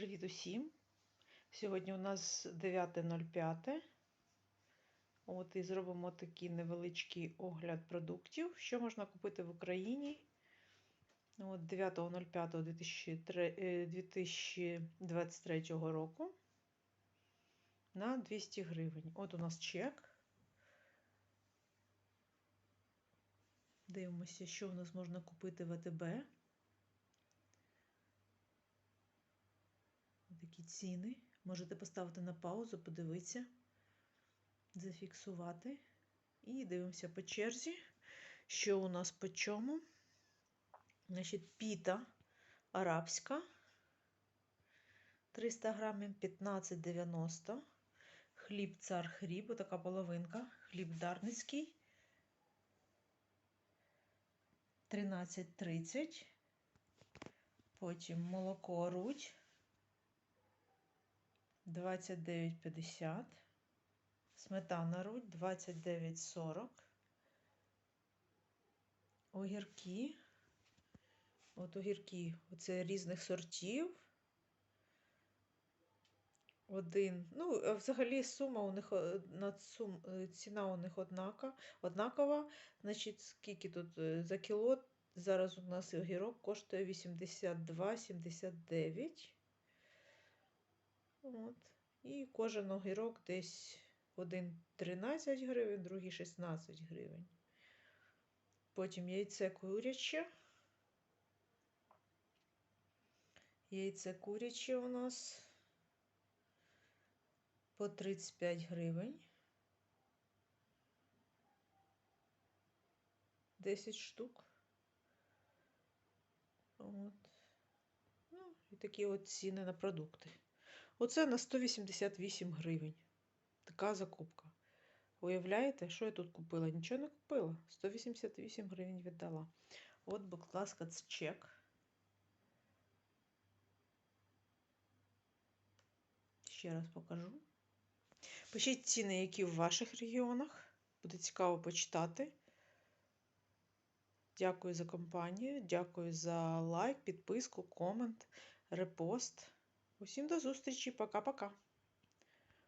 Привіт усім! Сьогодні у нас 9.05. От і зробимо такий невеличкий огляд продуктів, що можна купити в Україні. От 9.05.2023 е, року на 200 гривень. От у нас чек. Дивимося, що у нас можна купити в АТБ. Такі ціни. Можете поставити на паузу, подивитися, зафіксувати. І дивимося по черзі, що у нас по чому. Значить, піта арабська. 300 грамів 15,90. Хліб цар хліб, така половинка. Хліб дарницький. 13,30. Потім молоко рудь. 29,50. Сметана рудь 29,40. Огірки. От огірки, оце різних сортів. Один, ну, взагалі сума у них над сум, ціна у них однака, однакова. Значить, скільки тут е, за кіло? Зараз у нас огірок коштує 82,79. От. І кожен огірок десь один 13 гривень, другий 16 гривень. Потім яйце куряче. Яйце куряче у нас по 35 гривень. 10 штук. От. Ну, і такі от ціни на продукти. Оце на 188 гривень. Така закупка. Уявляєте, що я тут купила? Нічого не купила. 188 гривень віддала. От, будь ласка, це чек. Ще раз покажу. Пишіть ціни, які в ваших регіонах. Буде цікаво почитати. Дякую за компанію, дякую за лайк, підписку, комент, репост. Усім до зустрічі. Пока-пока.